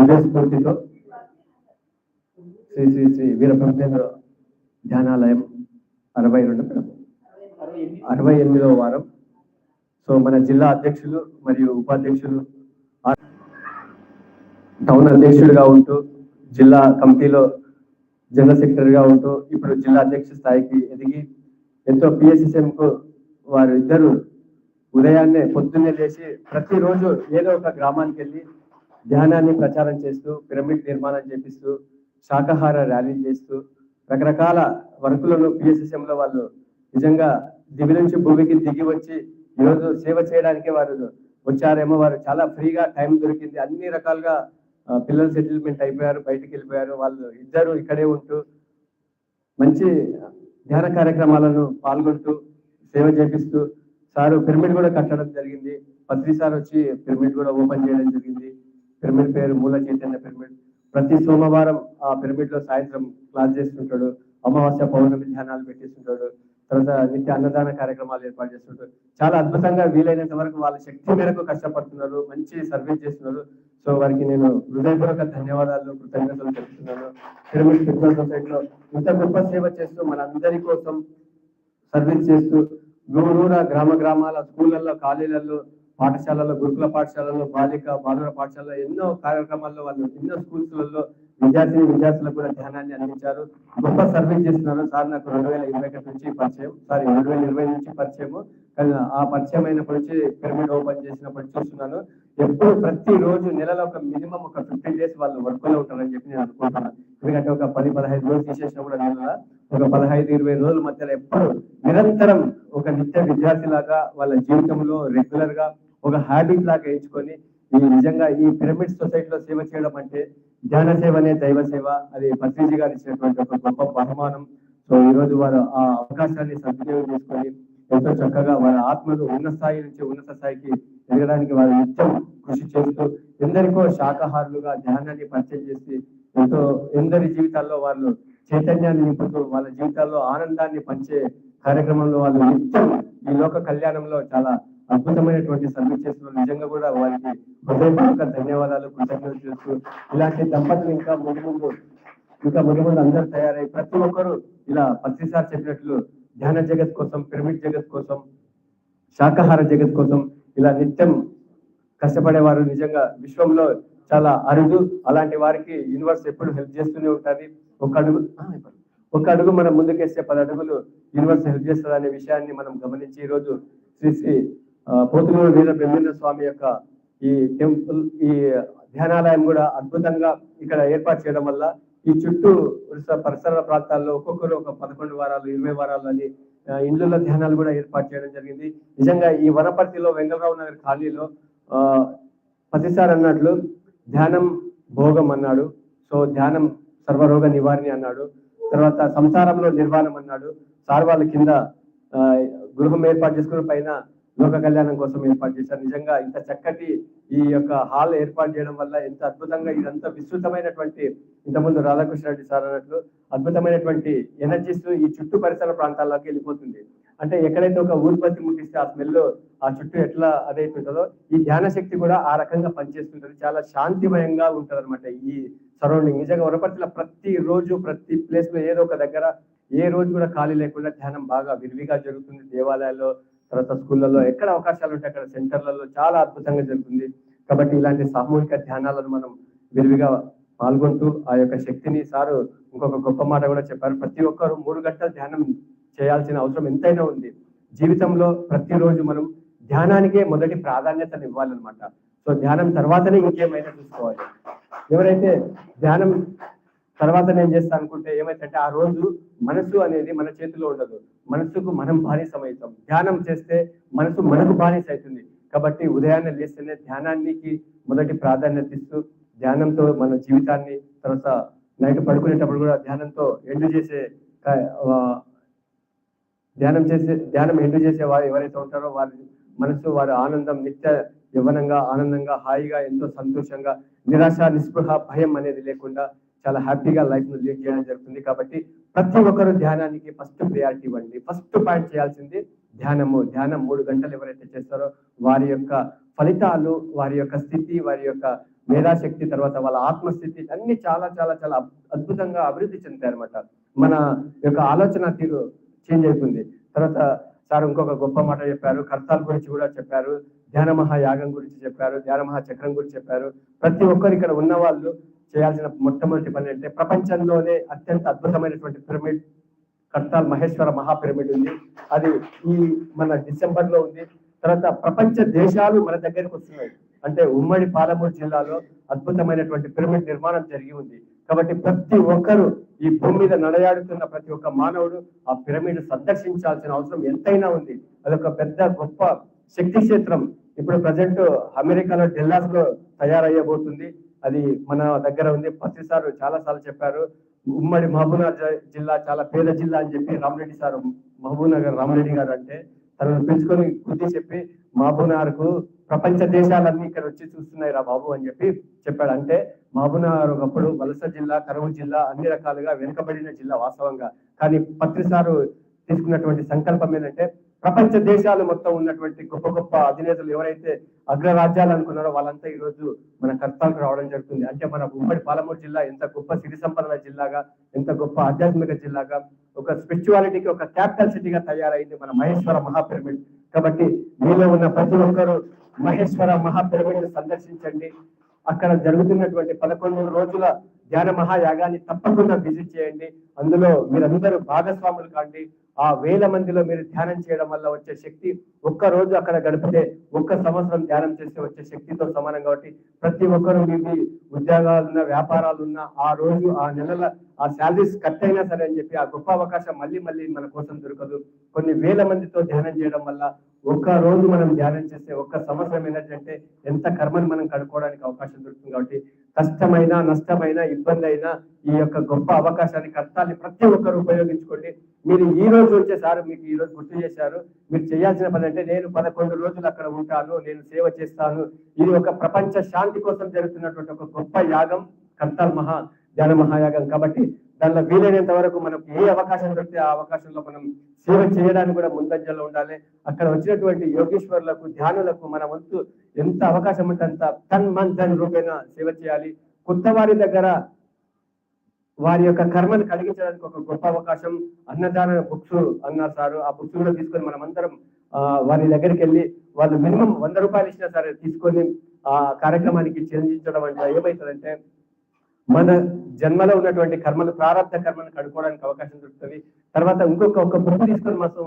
హృదయస్ఫూర్తితో శ్రీ శ్రీ శ్రీ వీరభద్రేంద్ర ధ్యానాలయం అరవై రెండు అరవై ఎనిమిదవ వారం. సో మన జిల్లా అధ్యక్షులు మరియు ఉపాధ్యక్షులు టౌన్ అధ్యక్షుడిగా ఉంటూ జిల్లా కమిటీలో జనరల్ సెక్రటరీగా ఉంటూ ఇప్పుడు జిల్లా అధ్యక్ష స్థాయికి ఎదిగి ఎంతో PSSM కు వారు ఇద్దరు ఉదయాన్నే పొద్దున్నే లేచి ప్రతిరోజు ఏదో ఒక గ్రామానికి వెళ్ళి ధ్యానాన్ని ప్రచారం చేస్తూ పిరమిడ్ నిర్మాణం చేపిస్తూ శాకాహార ర్యాలీ చేస్తూ రకరకాల వర్కులను పిఎస్ఎస్ఎంలో వాళ్ళు నిజంగా దివి నుంచి భూమికి దిగి వచ్చి ఈరోజు సేవ చేయడానికి వారు వచ్చారేమో. వారు చాలా ఫ్రీగా టైం దొరికింది. అన్ని రకాలుగా పిల్లలు సెటిల్మెంట్ అయిపోయారు బయటికి వెళ్ళిపోయారు. వాళ్ళు ఇద్దరు ఇక్కడే ఉంటూ మంచి ధ్యాన కార్యక్రమాలను పాల్గొంటూ సేవ చేపిస్తూ సారు పిరమిడ్ కూడా కట్టడం జరిగింది. పత్రి సార్ వచ్చి పిరమిడ్ కూడా ఓపెన్ చేయడం జరిగింది. పిరమిడ్ పేరు మూల చైతన్య పిరమిడ్. ప్రతి సోమవారం ఆ పిరమిడ్లో సాయంత్రం క్లాస్ చేస్తుంటాడు. అమావాస్య పౌర్ణమి ధ్యానాలు పెట్టిస్తుంటాడు. తర్వాత నిత్య అన్నదాన కార్యక్రమాలు ఏర్పాటు చేస్తుంటాడు. చాలా అద్భుతంగా వీలైనంత వరకు వాళ్ళ శక్తి మేరకు కష్టపడుతున్నారు. మంచి సర్వీస్ చేస్తున్నారు. సో వారికి నేను హృదయపూర్వక ధన్యవాదాలు కృతజ్ఞతలు తెలుపుతున్నాను. పిరమిడ్ ఫిట్నెస్ సొసైటీలో ఇంత గొప్ప సేవ చేస్తూ మన అందరి కోసం సర్వీస్ చేస్తూ ఊరూర గ్రామ గ్రామాల స్కూళ్ళల్లో కాలేజీలలో పాఠశాలలో గురుకుల పాఠశాలలో బాలిక బాలుర పాఠశాలలో ఎన్నో కార్యక్రమాల్లో వాళ్ళు ఎన్నో స్కూల్స్లలో విద్యార్థి విద్యార్థులకు కూడా ధ్యానాన్ని అందించారు. గొప్ప సర్వీస్ చేస్తున్నారు. సార్ నాకు రెండు వేల ఇరవై ఒకటి నుంచి పరిచయం. సారీ రెండు వేల ఇరవై నుంచి పరిచయము. కానీ ఆ పరిచయం అయినప్పటి నుంచి పిరమిడ్ ఓపెన్ చేసినప్పటి చూస్తున్నాను. ఎప్పుడు ప్రతి రోజు నెలలో ఒక మినిమం ఒక ఫిఫ్టీన్ డేస్ వాళ్ళు వర్క్లో ఉంటారని చెప్పి నేను అనుకుంటున్నాను. ఎందుకంటే ఒక పది పదహైదు రోజులు తీసేసినా కూడా నెల ఒక పదహైదు ఇరవై రోజుల మధ్యలో ఎప్పుడు నిరంతరం ఒక నిత్య విద్యార్థి లాగా వాళ్ళ జీవితంలో రెగ్యులర్గా ఒక హ్యాబిట్ లాగా ఎంచుకొని ఈ నిజంగా ఈ పిరమిడ్ సొసైటీలో సేవ చేయడం అంటే ధ్యాన సేవనే దైవ సేవ అది పత్రిజీ గారు ఇచ్చినటువంటి ఒక గొప్ప బహుమానం. సో ఈ రోజు వారు ఆ అవకాశాన్ని సద్వినియోగం చేసుకొని ఎంతో చక్కగా వారి ఆత్మలు ఉన్న స్థాయి నుంచి ఉన్నత స్థాయికి ఎదగడానికి వారు నిత్యం కృషి చేస్తూ ఎందరికో శాకాహారులుగా ధ్యానాన్ని పరిచయం చేసి ఎంతో ఎందరి జీవితాల్లో వాళ్ళు చైతన్యాన్ని నింపుతూ వాళ్ళ జీవితాల్లో ఆనందాన్ని పంచే కార్యక్రమంలో వాళ్ళు నిత్యం ఈ లోక కళ్యాణంలో చాలా అద్భుతమైనటువంటి సర్వీస్ చేస్తున్నారు నిజంగా కూడా వారికి హృదయపూర్వక ధన్యవాదాలు కృతజ్ఞతలు చేస్తూ ఇలాంటి దంపతులు ఇంకా ముందు ముందు ఇంకా ముందు ముందు అందరూ తయారై ప్రతి ఒక్కరు ఇలా పత్రిసార్ చెప్పినట్లు ధ్యాన జగత్ కోసం పిరమిడ్ జగత్ కోసం శాకాహార జగత్ కోసం ఇలా నిత్యం కష్టపడేవారు నిజంగా విశ్వంలో చాలా అరుదు. అలాంటి వారికి యూనివర్స్ ఎప్పుడు హెల్ప్ చేస్తూనే ఉంటుంది. ఒక అడుగు ఒక అడుగు మనం ముందుకేస్తే పది అడుగులు యూనివర్స్ హెల్ప్ చేస్తుంది అనే విషయాన్ని మనం గమనించి ఈ రోజు శ్రీ శ్రీ పోతులూరు వీర బ్రహ్మేంద్ర స్వామి యొక్క ఈ టెంపుల్ ఈ ధ్యానాలయం కూడా అద్భుతంగా ఇక్కడ ఏర్పాటు చేయడం వల్ల ఈ చుట్టూ పరిసర ప్రాంతాల్లో ఒక్కొక్కరు ఒక పదకొండు వారాలు ఇరవై వారాలు అని ఇండ్లలో ధ్యానాలు కూడా ఏర్పాటు చేయడం జరిగింది. నిజంగా ఈ వనపర్తిలో వెంగళరావు నగర్ ఖాళీలో ఆ, ప్రతిసారి అన్నట్లు ధ్యానం భోగం అన్నాడు. సో ధ్యానం సర్వరోగ నివారణి అన్నాడు. తర్వాత సంసారంలో నిర్వాణం అన్నాడు. సార్ వాళ్ళ కింద గృహం ఏర్పాటు చేసుకున్న పైన లోక కళ్యాణం కోసం ఏర్పాటు చేశారు. నిజంగా ఇంత చక్కటి ఈ యొక్క హాల్ ఏర్పాటు చేయడం వల్ల ఎంత అద్భుతంగా ఇదంతా విస్తృతమైనటువంటి ఇంతకుముందు రాధాకృష్ణ రెడ్డి సార్ అన్నట్లు అద్భుతమైనటువంటి ఎనర్జీస్ ఈ చుట్టూ పరిసర ప్రాంతాల్లోకి వెళ్ళిపోతుంది. అంటే ఎక్కడైతే ఒక ఊత్పత్తి ముట్టిస్తే ఆ స్మెల్ ఆ చుట్టూ ఎట్లా అదైతుంటుందో ఈ ధ్యాన శక్తి కూడా ఆ రకంగా పనిచేస్తుంటది. చాలా శాంతిమయంగా ఉంటుంది అనమాట ఈ సరౌండింగ్ నిజంగా వనపర్తిలో ప్రతి రోజు ప్రతి ప్లేస్లో ఏదో ఒక దగ్గర ఏ రోజు కూడా ఖాళీ లేకుండా ధ్యానం బాగా విరివిగా జరుగుతుంది. దేవాలయాల్లో తర్వాత స్కూళ్ళల్లో ఎక్కడ అవకాశాలు ఉంటాయి అక్కడ సెంటర్లలో చాలా అద్భుతంగా జరుగుతుంది. కాబట్టి ఇలాంటి సామూహిక ధ్యానాలను మనం విరివిగా పాల్గొంటూ ఆ యొక్క శక్తిని సారు ఇంకొక గొప్ప మాట కూడా చెప్పారు. ప్రతి ఒక్కరు మూడు గంటలు ధ్యానం చేయాల్సిన అవసరం ఎంతైనా ఉంది. జీవితంలో ప్రతిరోజు మనం ధ్యానానికే మొదటి ప్రాధాన్యతను ఇవ్వాలన్నమాట. సో ధ్యానం తర్వాతనే ఇంకేమైనా చూసుకోవాలి. ఎవరైతే ధ్యానం తర్వాత నేను చేస్తాను అనుకుంటే ఏమైతే ఆ రోజు మనసు అనేది మన చేతిలో ఉండదు. మనసుకు మనం బానిసం అవుతాం ధ్యానం చేస్తే మనసు మనకు బానిస అవుతుంది కాబట్టి ఉదయాన్నే లేస్తేనే ధ్యానానికి మొదటి ప్రాధాన్యత ఇస్తూ ధ్యానంతో మన జీవితాన్ని తర్వాత నైట్ పడుకునేటప్పుడు కూడా ధ్యానంతో ఎండు చేసే ధ్యానం చేసే ధ్యానం ఎండు చేసే వారు ఎవరైతే ఉంటారో వారి మనసు వారి ఆనందం నిత్య యవ్వనంగా ఆనందంగా హాయిగా ఎంతో సంతోషంగా నిరాశ నిస్పృహ భయం అనేది లేకుండా చాలా హ్యాపీగా లైఫ్ లీడ్ చేయడం జరుగుతుంది. కాబట్టి ప్రతి ఒక్కరు ధ్యానానికి ఫస్ట్ ప్రియారిటీ ఇవ్వండి. ఫస్ట్ పాయింట్ చేయాల్సింది ధ్యానము. ధ్యానం మూడు గంటలు ఎవరైతే చేస్తారో వారి యొక్క ఫలితాలు వారి యొక్క స్థితి వారి యొక్క మేధాశక్తి తర్వాత వాళ్ళ ఆత్మస్థితి అన్ని చాలా చాలా చాలా అద్భుతంగా అభివృద్ధి చెందుతాయి మన యొక్క ఆలోచన తీరు చేంజ్ అయిపోయింది తర్వాత సార్ ఇంకొక గొప్ప మాట చెప్పారు. కర్తాల గురించి కూడా చెప్పారు. ధ్యాన మహాయాగం గురించి చెప్పారు. ధ్యాన మహాచక్రం గురించి చెప్పారు. ప్రతి ఒక్కరు ఇక్కడ ఉన్న వాళ్ళు చేయాల్సిన మొట్టమొదటి పని అంటే ప్రపంచంలోనే అత్యంత అద్భుతమైనటువంటి పిరమిడ్ కర్తాల్ మహేశ్వర మహా పిరమిడ్ ఉంది. అది ఈ మన డిసెంబర్లో ఉంది. తర్వాత ప్రపంచ దేశాలు మన దగ్గరికి వస్తున్నాయి. అంటే ఉమ్మడి పాలమూరు జిల్లాలో అద్భుతమైనటువంటి పిరమిడ్ నిర్మాణం జరిగి ఉంది. కాబట్టి ప్రతి ఒక్కరు ఈ భూమి మీద నడయాడుతున్న ప్రతి ఒక్క మానవుడు ఆ పిరమిడ్ సందర్శించాల్సిన అవసరం ఎంతైనా ఉంది. అదొక పెద్ద గొప్ప శక్తి క్షేత్రం. ఇప్పుడు ప్రజెంట్ అమెరికాలో డెల్లాస్లో తయారయ్యబోతుంది. అది మన దగ్గర ఉంది. పత్రి సార్ చాలా సార్లు చెప్పారు. ఉమ్మడి మహబూబ్నగర్ జిల్లా చాలా పేద జిల్లా అని చెప్పి రామరెడ్డి సార్ మహబూబ్నగర్ రామరెడ్డి గారు అంటే తనను పిలుచుకొని గుర్తి చెప్పి మహబూబ్నగర్కు ప్రపంచ దేశాలన్నీ ఇక్కడ వచ్చి చూస్తున్నాయి రా బాబు అని చెప్పి చెప్పాడు. అంటే మహబూబ్నగర్ ఒకప్పుడు వలస జిల్లా కరువు జిల్లా అన్ని రకాలుగా వెనుకబడిన జిల్లా వాస్తవంగా. కానీ పత్రి సారు తీసుకున్నటువంటి సంకల్పం ఏంటంటే ప్రపంచ దేశాలు మొత్తం ఉన్నటువంటి గొప్ప గొప్ప అధినేతలు ఎవరైతే అగ్రరాజ్యాలు అనుకున్నారో వాళ్ళంతా ఈ రోజు మన కర్తాలకు రావడం జరుగుతుంది. అంటే మన ఉమ్మడి పాలమూరు జిల్లా ఎంత గొప్ప సిరి సంపదల జిల్లాగా ఎంత గొప్ప ఆధ్యాత్మిక జిల్లాగా ఒక స్పిరిచువాలిటీకి ఒక క్యాపిటల్ సిటీగా తయారైంది మన మహేశ్వర మహాపిరమిడ్. కాబట్టి మీలో ఉన్న ప్రతి ఒక్కరూ మహేశ్వర మహాపిరమిడ్ సందర్శించండి. అక్కడ జరుగుతున్నటువంటి పదకొండు రోజుల ధ్యాన మహాయాగాన్ని తప్పకుండా విజిట్ చేయండి. అందులో మీరందరూ భాగస్వాములు కాండి. ఆ వేల మందిలో మీరు ధ్యానం చేయడం వల్ల వచ్చే శక్తి ఒక్క రోజు అక్కడ గడిపితే ఒక్క సంవత్సరం ధ్యానం చేస్తే వచ్చే శక్తితో సమానం కాబట్టి ప్రతి ఒక్కరు మీ మీ ఉద్యోగాలున్న వ్యాపారాలున్న ఆ రోజు ఆ నెలల ఆ శాలరీస్ కట్ అయినా సరే అని చెప్పి ఆ గొప్ప అవకాశం మళ్ళీ మళ్ళీ మన కోసం దొరకదు. కొన్ని వేల మందితో ధ్యానం చేయడం వల్ల ఒక్క రోజు మనం ధ్యానం చేస్తే ఒక్క సంవత్సరం ఏంటంటే ఎంత కర్మని మనం కడుక్కోవడానికి అవకాశం దొరుకుతుంది కాబట్టి కష్టమైన నష్టమైన ఇబ్బంది అయినా ఈ యొక్క గొప్ప అవకాశాన్ని కష్టాన్ని ప్రతి ఒక్కరు ఉపయోగించుకోండి. మీరు ఈ రోజు వచ్చేసారు మీకు ఈ రోజు గుర్తు చేశారు. మీరు చేయాల్సిన పని అంటే నేను పదకొండు రోజులు అక్కడ ఉంటాను నేను సేవ చేస్తాను. ఇది ఒక ప్రపంచ శాంతి కోసం జరుగుతున్నటువంటి ఒక గొప్ప యాగం. కర్తల్ మహా. ధ్యాన మహాయాగం. కాబట్టి దానిలో వీలైనంత వరకు మనకు ఏ అవకాశం దొరికితే ఆ అవకాశంలో మనం సేవ చేయడానికి కూడా ముందంజలో ఉండాలి. అక్కడ వచ్చినటువంటి యోగేశ్వరులకు ధ్యానులకు మన వంతు ఎంత అవకాశం ఉంటే అంత తన్ మన్ తన్ రూపేణ సేవ చేయాలి. కొత్త వారి దగ్గర వారి యొక్క కర్మను కలిగించడానికి ఒక గొప్ప అవకాశం అన్నదాన బుక్స్ అన్నారు సారు. ఆ బుక్స్ కూడా తీసుకొని మనం అందరం వారి దగ్గరికి వెళ్ళి వాళ్ళు మినిమం వంద రూపాయలు ఇచ్చినా సరే తీసుకొని ఆ కార్యక్రమానికి చెందించడం అంటే ఏమవుతుందంటే మన జన్మలో ఉన్నటువంటి కర్మలు ప్రారంభ కర్మను కడుక్కోవడానికి అవకాశం దొరుకుతుంది. తర్వాత ఇంకొక ఒక బుక్ తీసుకొని మనం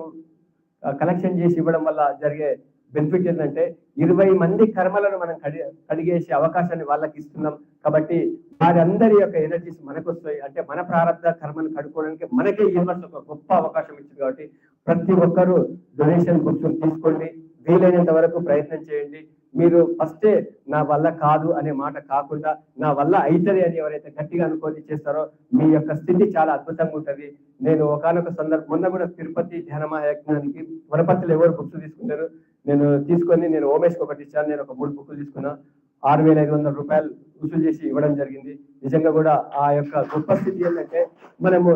కలెక్షన్ చేసి ఇవ్వడం వల్ల జరిగే బెనిఫిట్ ఏంటంటే ఇరవై మంది కర్మలను మనం కడి కడిగేసే అవకాశాన్ని వాళ్ళకి ఇస్తున్నాం. కాబట్టి వారందరి యొక్క ఎనర్జీస్ మనకు వస్తాయి అంటే మన ప్రారంభ కర్మను కడుక్కోవడానికి మనకే యూనివర్స్ ఒక గొప్ప అవకాశం ఇచ్చింది కాబట్టి ప్రతి ఒక్కరూ డొనేషన్ బుక్స్ తీసుకోండి వీలైనంత వరకు ప్రయత్నం చేయండి. మీరు ఫస్టే నా వల్ల కాదు అనే మాట కాకుండా నా వల్ల అవుతుంది అని ఎవరైతే గట్టిగా అనుకోని చేస్తారో మీ యొక్క స్థితి చాలా అద్భుతంగా ఉంటుంది. నేను ఒకనొక సందర్భం మొన్న కూడా తిరుపతి ధ్యానమయజ్ఞానికి వనపర్తిలో ఎవరు బుక్స్ తీసుకున్నారు? నేను తీసుకొని నేను ఓమేష్కి ఒకటి ఇచ్చాను. నేను ఒక మూడు బుక్లు తీసుకున్నా. ఆరు వేల ఐదు వందల రూపాయలు వసూలు చేసి ఇవ్వడం జరిగింది. నిజంగా కూడా ఆ యొక్క గొప్ప స్థితి ఏంటంటే మనము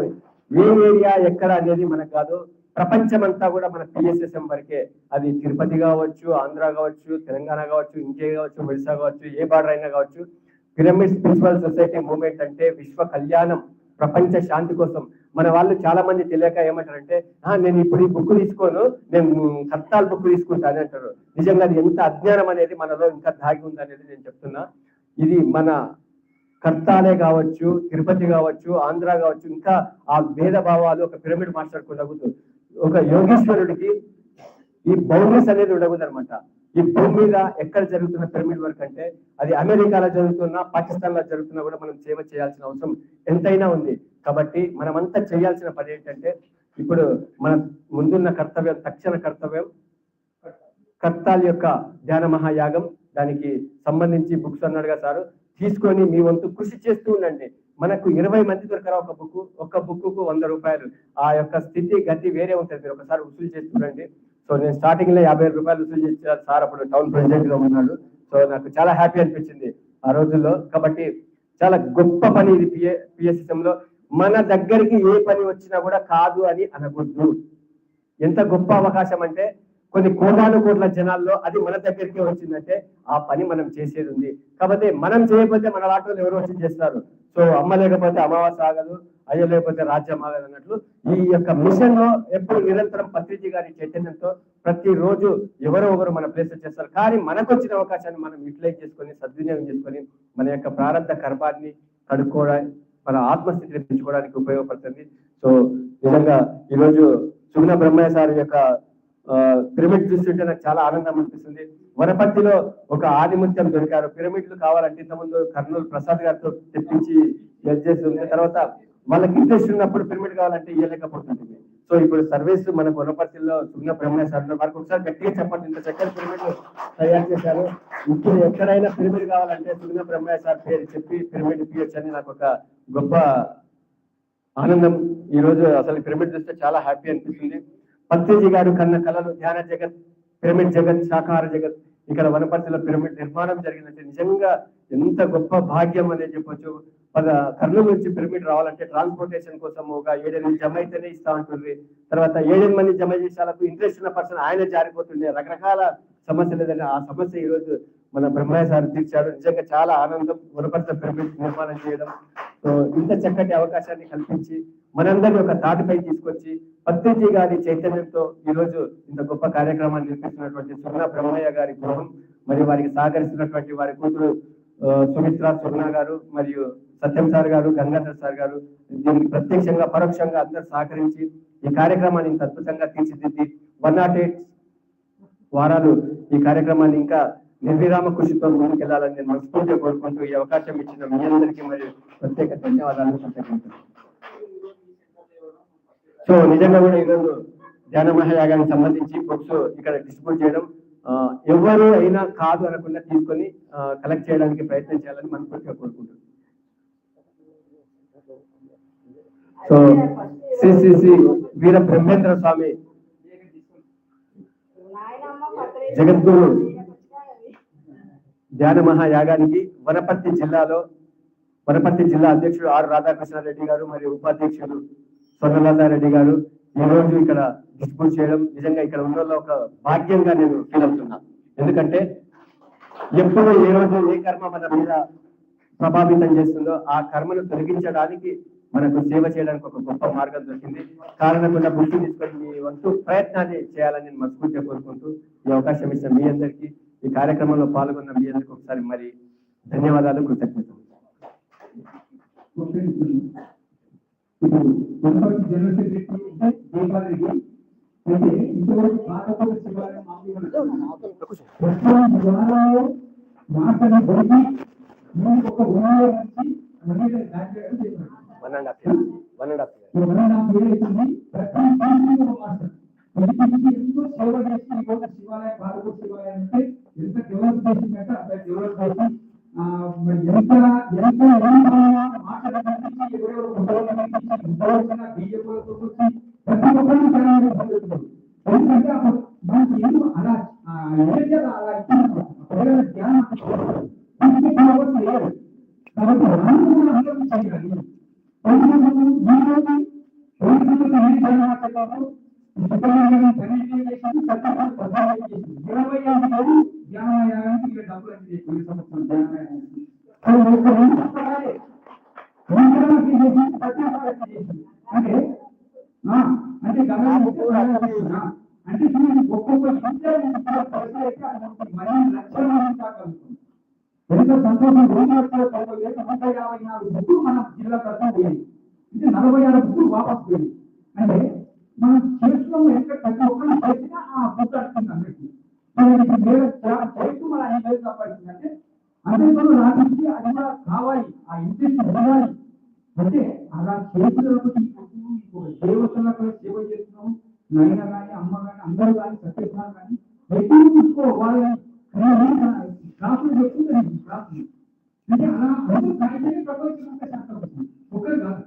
ఏ ఏరియా ఎక్కడ అనేది మనకు కాదు. ప్రపంచమంతా కూడా మన పిఎస్ఎస్ఎం వరకే. అది తిరుపతి కావచ్చు ఆంధ్ర కావచ్చు తెలంగాణ కావచ్చు ఇంకే కావచ్చు ఒడిశా కావచ్చు ఏ బార్డర్ అయినా కావచ్చు. పిరమిడ్ స్పిరిచువల్ సొసైటీ మూవ్మెంట్ అంటే విశ్వ కళ్యాణం ప్రపంచ శాంతి కోసం. మన వాళ్ళు చాలా మంది తెలియక ఏమంటారంటే నేను ఇప్పుడు ఈ బుక్ తీసుకోను నేను కర్తాల్ బుక్ తీసుకుంటాను అంటారు. నిజంగా అది ఎంత అజ్ఞానం అనేది మనలో ఇంకా దాగి ఉంది అనేది నేను చెప్తున్నా. ఇది మన కర్తాలే కావచ్చు తిరుపతి కావచ్చు ఆంధ్ర కావచ్చు ఇంకా ఆ భేద భావాలు ఒక పిరమిడ్ మాస్టర్ ఉండకూడదు. ఒక యోగేశ్వరుడికి ఈ బౌండరీస్ అనేది ఉండకూడదు ఈ భూమి మీద ఎక్కడ జరుగుతున్న పిరమిడ్ వర్క్ అంటే అది అమెరికాలో జరుగుతున్నా పాకిస్తాన్లో జరుగుతున్నా కూడా మనం సేవ చేయాల్సిన అవసరం ఎంతైనా ఉంది. కాబట్టి మనమంతా చేయాల్సిన పని ఏంటంటే ఇప్పుడు మన ముందున్న కర్తవ్యం తక్షణ కర్తవ్యం కర్తాల యొక్క ధ్యాన మహాయాగం దానికి సంబంధించి బుక్స్ అన్నాడుగా సారు తీసుకొని మీ వంతు కృషి చేస్తూ ఉండండి. మనకు ఇరవై మంది దొరకరా ఒక బుక్ ఒక బుక్కు వంద రూపాయలు. ఆ యొక్క స్థితి గతి వేరే ఉంటుంది. మీరు ఒకసారి వసూలు చేసి చూడండి. సో నేను స్టార్టింగ్లో యాభై రూపాయలు వసూలు చేశాను సార్. అప్పుడు టౌన్ ప్రెసిడెంట్లో ఉన్నాడు. సో నాకు చాలా హ్యాపీ అనిపించింది ఆ రోజుల్లో. కాబట్టి చాలా గొప్ప పని ఇది పిఏ పిఎస్ఎం లో. మన దగ్గరికి ఏ పని వచ్చినా కూడా కాదు అని అనకూడదు. ఎంత గొప్ప అవకాశం అంటే కొన్ని కోటాను కోట్ల జనాల్లో అది మన దగ్గరికి వచ్చిందంటే ఆ పని మనం చేసేది ఉంది. కాబట్టి మనం చేయకపోతే మన ఆటోలు ఎవరు వచ్చి చేస్తారు? సో అమ్మ లేకపోతే అమావాస ఆగదు అయ్య లేకపోతే రాజ్యం ఆగదు అన్నట్లు ఈ యొక్క మిషన్లో ఎప్పుడు నిరంతరం పత్రిజీ గారి చైతన్యంతో ప్రతి రోజు ఎవరో ఒకరు మన ప్లేస్ చేస్తారు కానీ మనకు వచ్చిన అవకాశాన్ని మనం యూటిలైజ్ చేసుకొని సద్వినియోగం చేసుకొని మన యొక్క ప్రారంభ గర్భాన్ని కడుక్కోవడానికి మన ఆత్మస్థితిని పెంచుకోవడానికి ఉపయోగపడుతుంది. సో నిజంగా ఈరోజు సుగుణ బ్రహ్మయ్య సార్ యొక్క పిరమిడ్ చూస్తుంటే నాకు చాలా ఆనందం అనిపిస్తుంది. వనపర్తిలో ఒక ఆదిముత్యం దొరికారు. పిరమిడ్లు కావాలంటే ఇంతకుముందు కర్నూలు ప్రసాద్ గారితో తెప్పించి చేస్తుంది తర్వాత వాళ్ళకి ఇంట్రెస్ట్ ఉన్నప్పుడు పిరమిడ్ కావాలంటే ఇవ్వలేకపోతుంది సో ఇప్పుడు సర్వీస్ మన వనపర్తిలో సుగుణ బ్రహ్మయ్య సార్ ఉన్నారు. వారికి ఒకసారి గట్టిగా చెప్పండి. ఇంత చక్కని పిరమిడ్ తయారు చేశారు. ఇప్పుడు ఎక్కడైనా పిరమిడ్ కావాలంటే సుగుణ బ్రహ్మయ్య సార్ పేరు చెప్పి పిరమిడ్ పియొచ్చు అని నాకు ఒక గొప్ప ఆనందం. ఈ రోజు అసలు పిరమిడ్ చూస్తే చాలా హ్యాపీ అనిపిస్తుంది. పంతేజీ గారు కన్న కళలు ధ్యాన జగత్ పిరమిడ్ జగత్ శాకాహార జగత్ ఇక్కడ వనపర్తిలో పిరమిడ్ నిర్మాణం జరిగిందంటే నిజంగా ఎంత గొప్ప భాగ్యం అనేది చెప్పొచ్చు. కర్నూలు నుంచి పిరమిడ్ రావాలంటే ట్రాన్స్పోర్టేషన్ కోసం ఒక ఏడెనిమిది జమ అయితేనే ఇస్తా ఉంటుంది తర్వాత ఏడెనిమిది మంది జమ చేసేలకు ఇంట్రెస్ట్ ఉన్న పర్సన్ ఆయన జారిపోతుండే. రకరకాల సమస్యలు ఏదైనా ఆ సమస్య ఈ రోజు మన బ్రహ్మయ్య సార్ తీర్చారు. నిజంగా చాలా ఆనందం వనపర్తి పిరమిడ్ నిర్మాణం చేయడం. సో ఇంత చక్కటి అవకాశాన్ని కల్పించి మనందరినీ ఒక తాటిపై తీసుకొచ్చి పత్రిజీ గారి చైతన్యంతో ఈ రోజు ఇంత గొప్ప కార్యక్రమాన్ని నిర్మిస్తున్నటువంటి సుగుణ బ్రహ్మయ్య గారి గృహం మరియు వారికి సహకరిస్తున్నటువంటి వారి కూతురు సుమిత్ర సుగుణ గారు మరియు సత్యం సార్ గారు గంగాధర్ సార్ గారు దీనికి ప్రత్యక్షంగా పరోక్షంగా అందరూ సహకరించి ఈ కార్యక్రమాన్ని ఇంత అద్భుతంగా తీర్చిదిద్ది వన్ నాట్ ఎయిట్ వారాలు ఈ కార్యక్రమాన్ని ఇంకా నిర్విరామ కృషితో ముందుకెళ్ళాలని నేను మనస్ఫూర్తిగా కోరుకుంటూ ఈ అవకాశం ఇచ్చిన మీ అందరికీ మరియు ప్రత్యేక ధన్యవాదాలు సంతకించాను సో నిజంగా కూడా ఈరోజు ధ్యాన మహాయాగానికి సంబంధించి బుక్స్ ఇక్కడ డిస్ట్రిబ్యూట్ చేయడం ఎవరు అయినా కాదు అనకుండా తీసుకొని కలెక్ట్ చేయడానికి ప్రయత్నం చేయాలని మనస్ఫూర్తిగా కోరుకుంటున్నాను సో శ్రీ శ్రీ శ్రీ వీర బ్రహ్మేంద్ర స్వామి జగద్గురు ధ్యాన మహాయాగానికి వనపర్తి జిల్లాలో వనపర్తి జిల్లా అధ్యక్షుడు ఆర్ రాధాకృష్ణారెడ్డి గారు మరియు ఉపాధ్యక్షుడు స్వర్ణలతారెడ్డి గారు. ఈ రోజు ఇక్కడ డిస్ట్రిబ్యూట్ చేయడం నిజంగా ఇక్కడ ఉన్న ఒక భాగ్యంగా నేను ఫీల్ అవుతున్నా. ఎందుకంటే ఎప్పుడు ఏ రోజు ఏ కర్మ మన మీద ప్రభావితం చేస్తుందో ఆ కర్మను తొలగించడానికి మనకు సేవ చేయడానికి ఒక గొప్ప మార్గం దొరికింది. కారణకుండా గుర్తు తీసుకొని మీ వంతు ప్రయత్నాన్ని చేయాలని నేను మనస్ఫూర్తిగా కోరుకుంటూ ఈ అవకాశం ఇచ్చిన మీ అందరికీ ఈ కార్యక్రమంలో పాల్గొన్న మీ అందరికీ ఒకసారి మరి ధన్యవాదాలు కృతజ్ఞతలు. రెడ్డి అయితే ఇంతవరకు పాతపల్లి శివాలయం మాటను ఒక గుణాలు నుంచి one and half one and half ప్రతి ఇంటికి ఒక ఎంతో సేవ చేసి ఈ రోజు శివాలయం పాతపల్లి శివాలయం అంటే ఎంత డెవలప్ చేసిందంటే అంత డెవలప్ చేసి ఎంత ఎంత మాట్లాడడానికి ఎవరెవరు ఇంతవరకు ప్రతి ఒక్కరిని పొందుతున్నారు ఎందుకంటే మనకి ఏదో అలా అలా ఇచ్చినప్పుడు ధ్యానం లేదు కాబట్టి మనం అందరం చేయాలి అంటే అంటే ఒక్కొక్క మరి లక్షణాలు ఎంత సంతోషం రోజు నూట యాభై నాలుగు బుక్కులు మన జిల్లా ప్రస్తుతం పోయాయి నలభై ఆరు బుక్కులు వాపస్ అంటే మరి వేరే చేస్తూ మన ఆయన పేరు సంపాదించింది అంటే అందరితో రాపించి అది కూడా కావాలి ఆ ఇంట్రెస్ట్ ఉండాలి అంటే అలా చేతులకు దేవతలకు సేవ చేస్తున్నాము నాయన కానీ అమ్మ కానీ అందరూ కానీ సత్యభావం కానీ ఎప్పుడు చూసుకో వాళ్ళని క్లాసులు చెప్తుంది క్లాసులు అంటే అలా అందరూ సాయంత్రం ప్రపంచం అంతా శాస్త్రం వచ్చింది ఒకరు కాదు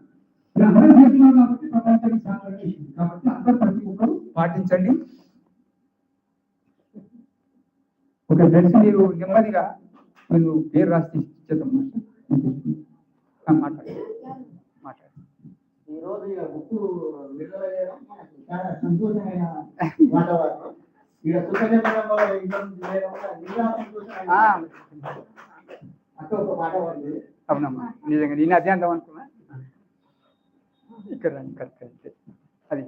అందరూ చేస్తున్నారు కాబట్టి ప్రపంచానికి శాస్త్రం కాబట్టి అందరూ ప్రతి ఒక్కరు పాటించండి. ఒక దర్శి మీరు నెమ్మదిగా మీరు పేరు రాసి ఇచ్చేద్దాం మాట్లాడండి మాట్లాడండి ఈ రోజు ఈ బుక్ విడుదల చేయడం చాలా సంతోషమైన వాతావరణం. నిజంగా సంతోషం. అక్క ఒక మాట అవునమ్మా నిజంగా నేను అదే అందాం అనుకున్నా. ఇక్కడ కరెక్ట్ అది.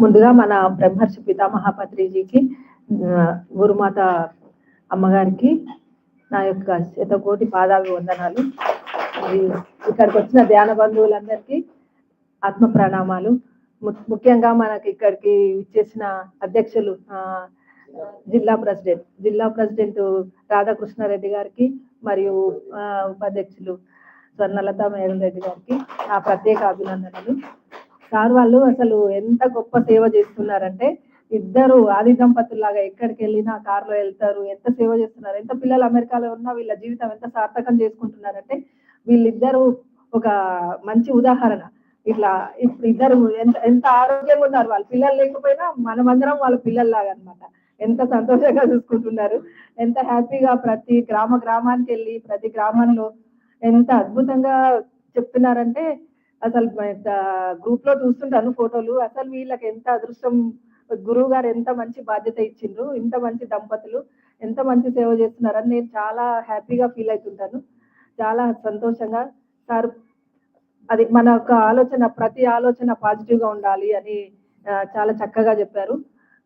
ముందుగా మన బ్రహ్మర్షి పితామహాపత్రిజీకి గురుమాత అమ్మగారికి నా యొక్క శతకోటి పాదాభివందనాలు. మరియు ఇక్కడికి వచ్చిన ధ్యాన బంధువులందరికీ ఆత్మ ప్రణామాలు. ము- ముఖ్యంగా మనకి ఇక్కడికి ఇచ్చేసిన అధ్యక్షులు ఆ, జిల్లా ప్రెసిడెంట్ జిల్లా ప్రెసిడెంట్ రాధాకృష్ణారెడ్డి గారికి మరియు ఉపాధ్యక్షులు స్వర్ణలత మేడం రెడ్డి గారికి నా ప్రత్యేక అభినందనలు. సార్ వాళ్ళు అసలు ఎంత గొప్ప సేవ చేస్తున్నారంటే ఇద్దరు ఆది దంపతుల్లాగా ఎక్కడికి వెళ్ళినా కారులో వెళ్తారు ఎంత సేవ చేస్తున్నారు ఎంత పిల్లలు అమెరికాలో ఉన్నా వీళ్ళ జీవితం ఎంత సార్థకం చేసుకుంటున్నారంటే వీళ్ళిద్దరు ఒక మంచి ఉదాహరణ. ఇట్లా ఇప్పుడు ఇద్దరు ఎంత ఎంత ఆరోగ్యంగా ఉన్నారు వాళ్ళ. పిల్లలు లేకపోయినా మనమందరం వాళ్ళ పిల్లల్లాగా అన్నమాట. ఎంత సంతోషంగా చూసుకుంటున్నారు. ఎంత హ్యాపీగా ప్రతి గ్రామ గ్రామానికి వెళ్ళి ప్రతి గ్రామంలో ఎంత అద్భుతంగా చెప్తున్నారంటే అసలు గ్రూప్లో చూస్తుంటాను ఫోటోలు. అసలు వీళ్ళకి ఎంత అదృష్టం గురువు గారు ఎంత మంచి బాధ్యత ఇచ్చిండ్రు ఇంత మంచి దంపతులు ఎంత మంచి సేవ చేస్తున్నారని నేను చాలా హ్యాపీగా ఫీల్ అవుతుంటాను. చాలా సంతోషంగా సార్ అది మన యొక్క ఆలోచన ప్రతి ఆలోచన పాజిటివ్గా ఉండాలి అని చాలా చక్కగా చెప్పారు.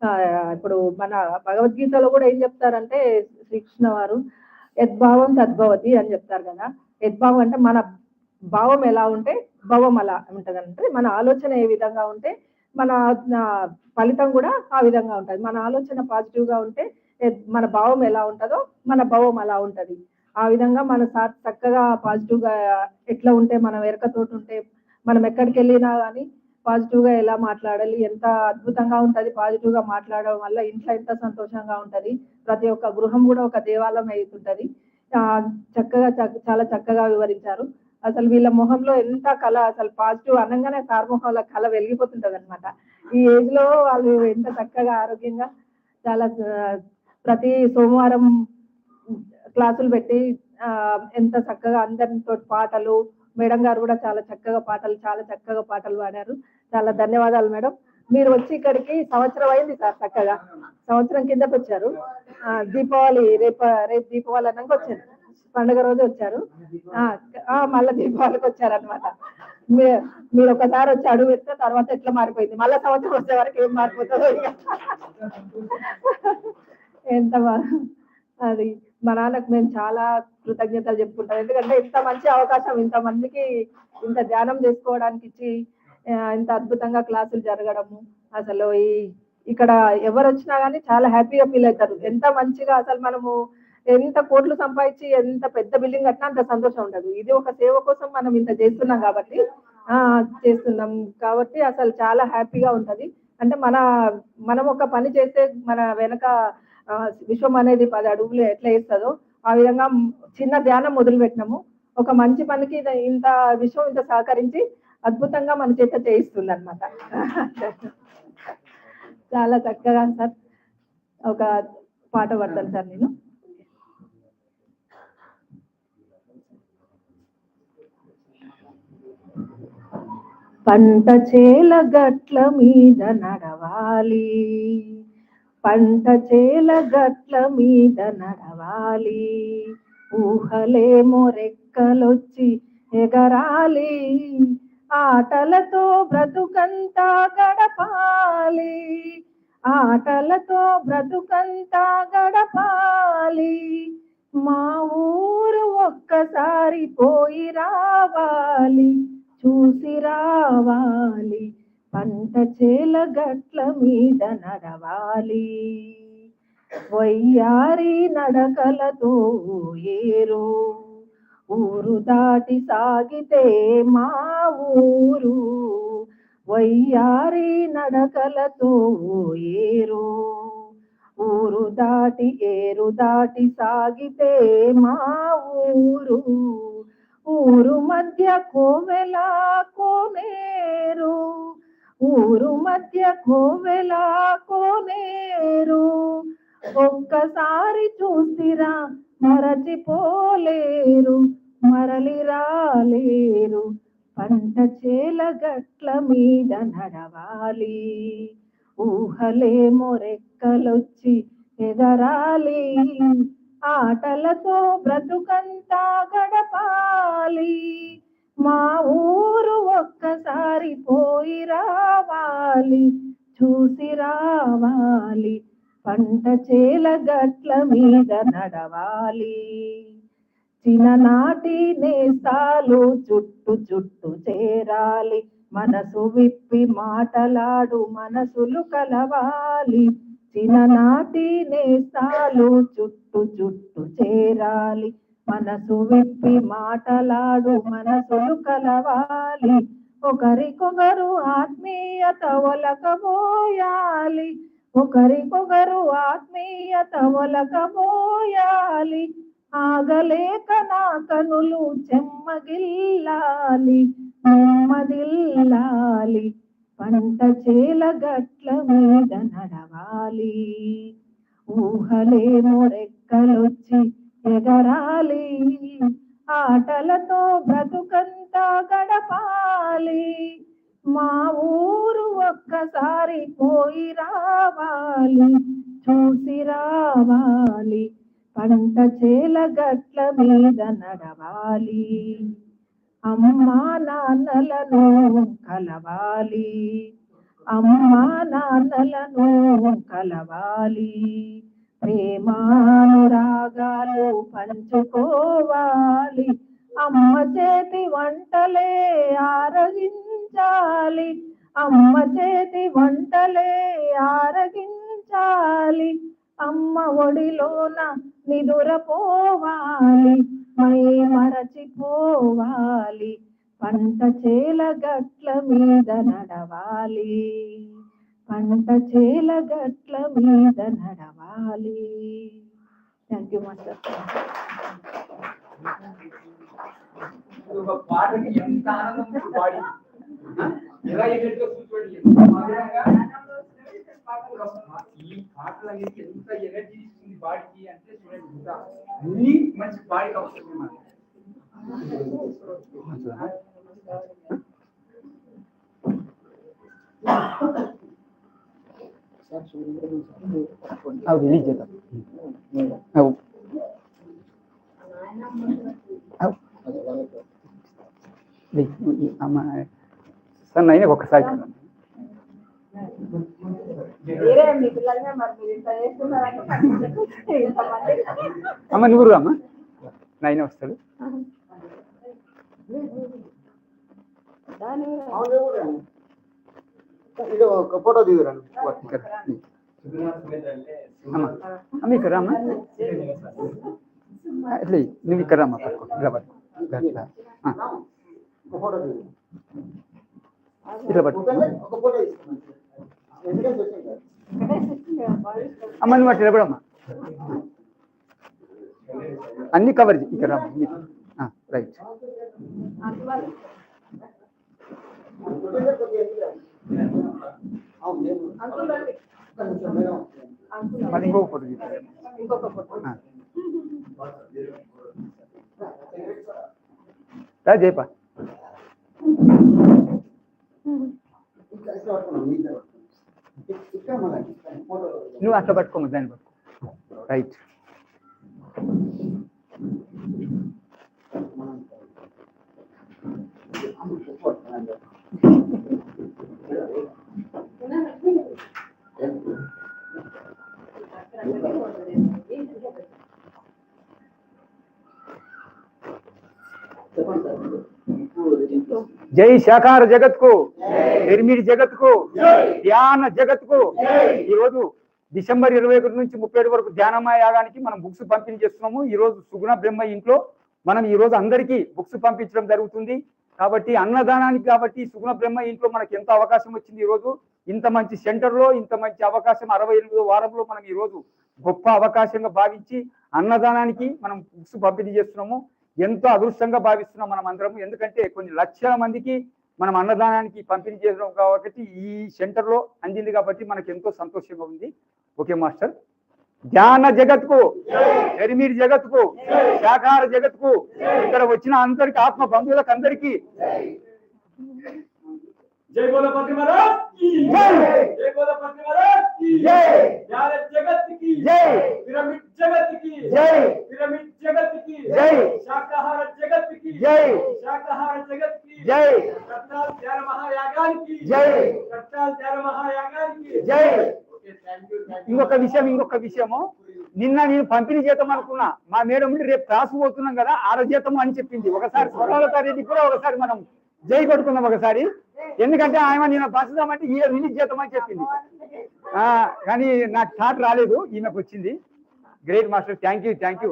ఆ, ఇప్పుడు మన భగవద్గీతలో కూడా ఏం చెప్తారంటే శ్రీకృష్ణ వారు యద్భావం తద్భవతి అని చెప్తారు కదా. యద్భావం అంటే మన భావం ఎలా ఉంటే భావం అలా ఉంటదంటే మన ఆలోచన ఏ విధంగా ఉంటే మన ఫలితం కూడా ఆ విధంగా ఉంటుంది. మన ఆలోచన పాజిటివ్గా ఉంటే మన భావం ఎలా ఉంటుందో మన భావం అలా ఉంటుంది. ఆ విధంగా మన సార్ చక్కగా పాజిటివ్గా ఎట్లా ఉంటే మనం ఎరకతోటి ఉంటే మనం ఎక్కడికి వెళ్ళినా కానీ పాజిటివ్గా ఎలా మాట్లాడాలి ఎంత అద్భుతంగా ఉంటుంది పాజిటివ్గా మాట్లాడడం వల్ల ఇంట్లో ఎంత సంతోషంగా ఉంటుంది ప్రతి ఒక్క గృహం కూడా ఒక దేవాలయం అవుతుంటది చక్కగా చక్క- చాలా చక్కగా వివరించారు. అసలు వీళ్ళ మొహంలో ఎంత కళ అసలు పాజిటివ్ అనగానే సార్ మొహంలో కళ వెలిగిపోతుంటది అనమాట ఈ ఏజ్లో వాళ్ళు ఎంత చక్కగా ఆరోగ్యంగా చాలా ప్రతి సోమవారం క్లాసులు పెట్టి ఎంత చక్కగా అందరితో పాటలు మేడం గారు కూడా చాలా చక్కగా పాటలు చాలా చక్కగా పాటలు పాడారు. చాలా ధన్యవాదాలు మేడం. మీరు వచ్చి ఇక్కడికి సంవత్సరం అయింది సార్ చక్కగా. సంవత్సరం కిందకి వచ్చారు. ఆ, దీపావళి రేపు రేపు దీపావళి అన్నాక వచ్చారు. పండుగ రోజు వచ్చారు. ఆ, ఆ, దీపావళికి వచ్చారనమాట మీరు ఒకసారి వచ్చి అడుగు పెడితే తర్వాత ఎట్లా మారిపోయింది? మళ్ళీ సంవత్సరం వచ్చే వరకు ఏం మారిపోతుందో ఎంత అది మా నాన్నకు మేము చాలా కృతజ్ఞతలు చెప్పుకుంటాం. ఎందుకంటే ఇంత మంచి అవకాశం ఇంత మందికి ఇంత ధ్యానం చేసుకోవడానికి ఇచ్చి ఇంత అద్భుతంగా క్లాసులు జరగడము. అసలు ఈ ఇక్కడ ఎవరు వచ్చినా కానీ చాలా హ్యాపీగా ఫీల్ అవుతారు. ఎంత మంచిగా అసలు మనము ఎంత కోట్లు సంపాదించి ఎంత పెద్ద బిల్డింగ్ కట్టినా అంత సంతోషం ఉండదు. ఇది ఒక సేవ కోసం మనం ఇంత చేస్తున్నాం కాబట్టి ఆ చేస్తున్నాం కాబట్టి అసలు చాలా హ్యాపీగా ఉంటది. అంటే మన మనం ఒక పని చేస్తే మన వెనక విశ్వం అనేది పది అడుగులు ఎట్లా వేస్తుందో ఆ విధంగా చిన్న ధ్యానం మొదలు పెట్టినాము ఒక మంచి పనికి ఇంత విశ్వం ఇంత సహకరించి అద్భుతంగా మన చేత చేయిస్తుంది అనమాట చాలా చక్కగా సార్ ఒక పాట పడతాను సార్ నేను. పంట చేల గట్ల మీద నడవాలి. పంట చేల గట్ల మీద నడవాలి. ఊహలేమో రెక్కలొచ్చి ఎగరాలి. ఆటలతో బ్రతుకంతా గడపాలి. ఆటలతో బ్రతుకంతా గడపాలి. మా ఊరు ఒక్కసారి పోయి రావాలి. చూసి రావాలి. పంట చేల గట్ల మీద నడవాలి. వయ్యారి నడకలతో ఏరు ఊరు దాటి సాగితే మా ఊరు. వయ్యారి నడకలతో ఏరు ఊరు దాటి ఏరు దాటి సాగితే మా ఊరు. ఊరు మధ్య కోవెల కోనేరు ఊరు మధ్య కోవెలా కోనేరు ఒక్కసారి చూసిరా మరచిపోలేరు మరలి రాలేరు. పంట చేల గట్ల మీద నడవాలి. ఊహలేమో రెక్కలొచ్చి ఎగరాలి. ఆటలతో బ్రతుకంతా గడపాలి. మా ఊరు ఒక్కసారి పోయి రావాలి చూసి రావాలి. పంట చేల గట్ల మీద నడవాలి. చిన్ననాటి నేస్తాలు చుట్టు చుట్టు చేరాలి. మనసు విప్పి మాటలాడు మనసులు కలవాలి. చిన్ననాటి నేస్తాలు చుట్టు చుట్టు చేరాలి. మనసు విప్పి మాటలాడు మనసులు కలవాలి. ఒకరికొకరు ఆత్మీయత ఒలకబోయాలి ఒకరికొకరు ఆత్మీయత ఒలకబోయాలి ఆగలేక నా కనులు చెమ్మగిల్లాలి నెమ్మదిల్లాలి. పంట చేల గట్ల మీద నడవాలి. ఊహలేమో రెక్కలొచ్చి ఎగరాలి. ఆటలతో బ్రతుకంతా గడపాలి. మా ఊరు ఒక్కసారి పోయి రావాలి. చూసి రావాలి. పంట చేల గట్ల మీద నడవాలి. అమ్మా నాన్నలను కలవాలి. అమ్మా నాన్నలను కలవాలి. ప్రేమానురాగాలు పంచుకోవాలి. అమ్మ చేతి వంటలే ఆరగించాలి. అమ్మ చేతి వంటలే ఆరగించాలి. అమ్మ ఒడిలోన నిదురపోవాలి మై మరచిపోవాలి పంట చేల గట్ల మీద నడవాలి. పంట చేల గట్ల మీద నడవాలి. థ్యాంక్ యూ మాస్టర్ ఒక పాటకి ఎంత ఆనందం ఉంది బాడీ ఆ? ఎలా ఎన్నెట్టుగా కూర్చోండి. ఎంత మధురంగా ఈ పాటలు అనేది ఎంత ఎనర్జీ ఇస్తుంది బాడీకి అంటే చూడండి ఇంత అన్ని మంచి బాడీకి అవసరం అవి రిలీజ్ చేద్దాం అవు సార్ నైనా ఇంతమంది అమ్మ నువ్వు అమ్మ నైనా వస్తాడు ఇది ఒక ఫోటో దిగురాను ఇక్కడ. అమ్మ ఇక్కడ అమ్మ ఇట్లా. నువ్వు ఇక్కడ అమ్మ పట్టుకో ఇలా పట్టుకో. ఇట్లా, పట్టుకో. అమ్మ నువ్వు అట్లా నిలబడమ్మా. అన్ని కవర్ ఇక్కడ. ఆ, రైట్ అవును, నేను- మరి ఇంకొక ఫోటో తీసుకో ఇంకొక ఫోటో జయపా నువ్వు అట్లా పట్టుకోము దాన్ని పట్టుకో రైట్ జై శాకార జగత్కు నిర్మిడి జగత్కు ధ్యాన జగత్కు. ఈ రోజు డిసెంబర్ ఇరవై ఒకటి నుంచి ముప్పై ఏడు వరకు ధ్యానమయ యాగానికి మనం బుక్స్ పంపిణీ చేస్తున్నాము. ఈ రోజు సుగుణ బ్రహ్మ ఇంట్లో మనం ఈ రోజు అందరికీ బుక్స్ పంపించడం జరుగుతుంది. కాబట్టి అన్నదానానికి కాబట్టి సుగుణ బ్రహ్మ ఇంట్లో మనకి ఎంత అవకాశం వచ్చింది ఈ రోజు ఇంత మంచి సెంటర్లో ఇంత మంచి అవకాశం అరవై ఎనిమిదో వారంలో మనం ఈ రోజు గొప్ప అవకాశంగా భావించి అన్నదానానికి మనం బుక్స్ పంపిణీ చేస్తున్నాము. ఎంతో అదృష్టంగా భావిస్తున్నాం మనం అందరం ఎందుకంటే కొన్ని లక్షల మందికి మనం అన్నదానానికి పంపిణీ చేసినాం కాబట్టి ఈ సెంటర్లో అందింది కాబట్టి మనకు ఎంతో సంతోషంగా ఉంది. Okay master. ధ్యాన జగత్కు ఎరిమిడి జగత్కు శాకాహార జగత్కు ఇక్కడ వచ్చిన అందరికి ఆత్మ బంధువులకు అందరికీ जय बोलो पति महाराज की जय। जय बोलो पति महाराज की जय। ज्ञान जगत की जय। पिरामिड जगत की जय। पिरामिड जगत की जय। शाकाहार जगत की जय। शाकाहार जगत की जय। कट्टाल ध्यान महायागान की जय। कट्टाल ध्यान महायागान की जय। Okay thank you thank you ఇంకొక విషయం ఇంకొక విషయము నిన్న నేను పంపిణీ చేద్దాం అనుకున్నా మా మేడం ఉండి రేపు క్లాసు పోతున్నాం కదా ఆర జీతం అని చెప్పింది ఒకసారి స్వరాలత రెడ్డి కూడా ఒకసారి మనం జై కొట్టుకుందాం ఒకసారి. ఎందుకంటే ఆయన నేను పంచుదామంటే ఈ రిలీజ్ చేద్దాం అని చెప్పింది కానీ నాకు థాట్ రాలేదు ఈమెకు వచ్చింది. Great master thank you thank you